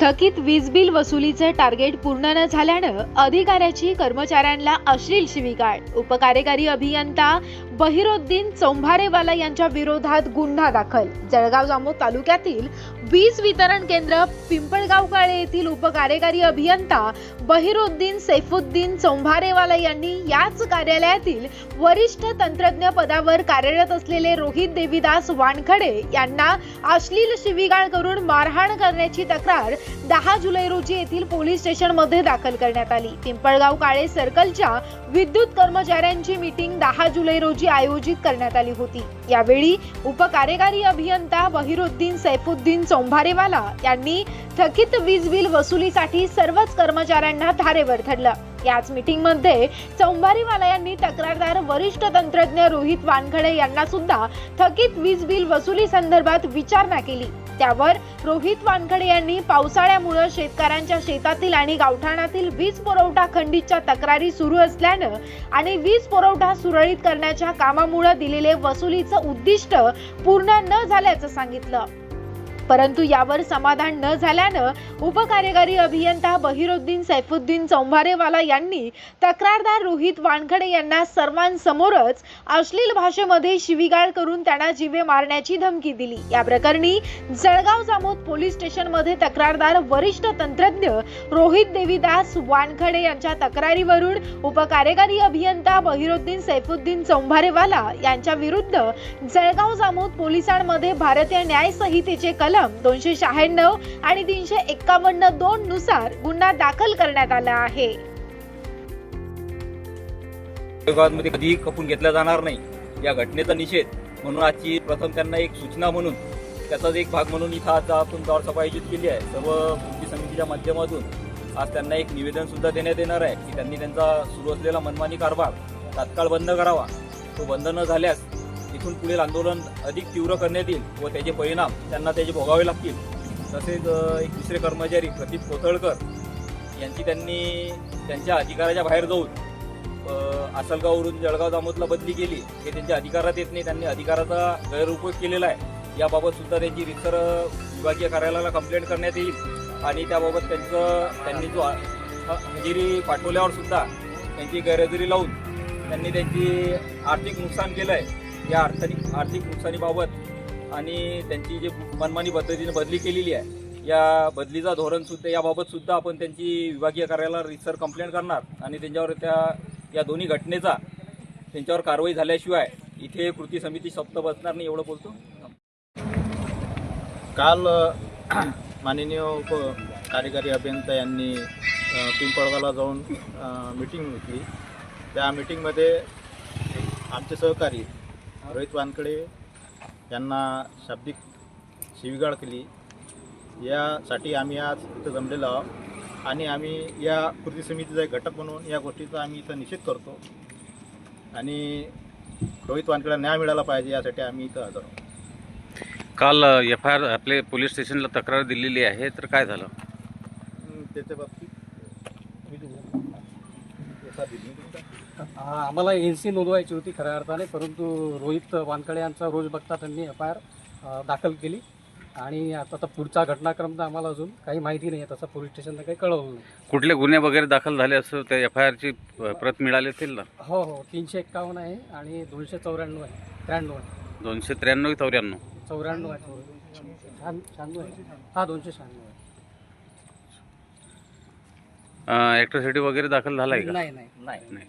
थकीत वीज bill वसुलीचे target पूर्ण न झाल्यानं अधिकाऱ्याची कर्मचाऱ्यांना अश्लील शिवीगाळ. उपकार्यकारी अभियंता बहिरोद्दीन चौंभारेवाला यांच्या विरोधात गुन्हा दाखल. जळगाव जामोद तालुक्यातील वीज वितरण केंद्र पिंपळगाव काळे येथील उपकार्यकारी अभियंता बहिरोद्दीन सैफुद्दीन चौंभारेवाला यांनी याच कार्यालयातील वरिष्ठ तंत्रज्ञ पदावर कार्यरत असलेले रोहित देवीदास वानखडे यांना अश्लील शिवीगाळ करून मारहाण करण्याची तक्रार दहा जुलै रोजी येथील पोलीस स्टेशनमध्ये दाखल करण्यात आली. पिंपळगाव काळे सर्कलच्या विद्युत कर्मचाऱ्यांची मीटिंग दहा जुलै रोजी आयोजित करण्यात आली होती. यावेळी उपकार्यकारी अभियंता बहिरुद्दीन सैफुद्दीन चौंभारेवाला यांनी थकीत वीज बिल वसुलीसाठी सर्वच कर्मचाऱ्यांना धारेवर धरलं. याच मीटिंगमध्ये चौंभारीवाला यांनी तक्रारदार वरिष्ठ तंत्रज्ञ रोहित वानखडे यांना सुद्धा थकीत वीज बिल वसुली संदर्भात विचारणा केली. त्यावर रोहित वानखडे यांनी पावसाळ्यामुळे शेतकऱ्यांच्या शेतातील आणि गावठाणातील वीज पुरवठा खंडितच्या तक्रारी सुरू असल्यानं आणि वीज पुरवठा सुरळीत करण्याच्या कामामुळे दिलेले वसुलीचं उद्दिष्ट पूर्ण न झाल्याचं सांगितलं. परंतु यावर समाधान न झाल्यानं उपकार्यकारी अभियंता बहिरुद्दीन सैफुद्दीन चौंभारेवाला यांनी तक्रारदार रोहित वानखडे यांना सर्वांसमोरच अश्लील भाषेमध्ये शिवीगाळ करून त्यांना जीवे मारण्याची धमकी दिली. या प्रकरणी जळगाव जामोद पोलीस स्टेशनमध्ये तक्रारदार वरिष्ठ तंत्रज्ञ रोहित देवीदास वानखडे यांच्या तक्रारीवरून उपकार्यकारी अभियंता बहिरुद्दीन सैफुद्दीन चौंभारेवाला यांच्या विरुद्ध जळगाव जामोद पोलिसांमध्ये भारतीय न्याय संहितेचे कलम दोनशे शहाण्णव आणि तीनशे एक्कावन्न दोन नुसार गुन्हा दाखल करण्यात आला आहे. कधीही खपून घेतला जाणार नाही. या घटनेचा निषेध म्हणून आजची प्रथम त्यांना एक सूचना म्हणून त्याचाच एक भाग म्हणून इथं आज आपण दौड सभा आयोजित केली आहे. सर्व कृती समितीच्या माध्यमातून आज त्यांना एक निवेदन सुद्धा देण्यात येणार आहे की त्यांनी त्यांचा सुरू असलेला मनमानी कारभार तात्काळ बंद करावा. तो बंद न झाल्यास इथून पुढील आंदोलन अधिक तीव्र करण्यात येईल व त्याचे परिणाम त्यांना त्याचे भोगावे लागतील. तसेच एक दुसरे कर्मचारी प्रदीप कोथळकर यांची त्यांनी त्यांच्या अधिकाराच्या बाहेर जाऊन आसलगाववरून जळगाव दामोदला बदली केली. हे त्यांच्या अधिकारात येत नाही. त्यांनी अधिकाराचा गैरउपयोग केलेला आहे. याबाबत सुद्धा त्यांची रिसर विभागीय कार्यालयाला कंप्लेंट करण्यात येईल आणि त्याबाबत त्यांचं त्यांनी जो हजेरी पाठवल्यावर सुद्धा त्यांची गैरहजेरी लावून त्यांनी त्यांची आर्थिक नुकसान केलं आहे. या आर्थिक आर्थिक नुकसानीबाबत आणि त्यांची जी मनमानी पद्धतीने बदली केलेली आहे या बदलीचा धोरणसुद्धा याबाबतसुद्धा आपण त्यांची विभागीय कार्यालयाला रिसर कंप्लेंट करणार आणि त्यांच्यावर त्या या दोन्ही घटनेचा त्यांच्यावर कारवाई झाल्याशिवाय इथे कृती समिती सप्त बसणार नाही एवढं बोलतो. काल माननीय उप कार्यकारी अभियंता यांनी पिंपळगावला जाऊन मिटिंग घेतली. त्या मिटिंगमध्ये आमचे सहकारी रोहित वानकडे यांना शाब्दिक शिवीगाळ केली. यासाठी आम्ही आज इथं जमलेलो आहोत. आणि आम्ही या कृती समितीचा एक घटक म्हणून या गोष्टीचा आम्ही इथं निषेध करतो. आणि रोहित वानकडे न्याय मिळाला पाहिजे यासाठी आम्ही इथं हजर आहोत. काल एफ आय आर आपले पोलीस स्टेशनला तक्रार दिलेली आहे तर काय झालं? त्याच्या बाबतीत आम्हाला एन सी नोंदवायची होती खऱ्या अर्थाने परंतु रोहित वानकडे यांचा रोज बघता त्यांनी एफ आय आर दाखल केली. आणि आता तर पुढचा घटनाक्रम तर आम्हाला अजून काही माहिती नाही आहे तसं पोलीस स्टेशनला काही कळवलं नाही. कुठले गुन्हे वगैरे दाखल झाले असं त्या एफ आय आरची प्रत मिळाली असेल ना? हो हो तीनशे एक्कावन्न आहे आणि दोनशे चौऱ्याण्णव आहे त्र्याण्णव आहे. दोनशे त्र्याण्णव चौऱ्याण्णव? चौऱ्याण्णव आहे शहाण्णव शहाण्णव आहे. हा दोनशे शहाण्णव आहे. ॲक्ट्रॉसिटी वगैरे दाखल झाला आहे का? नाही नाही नाही. नाही.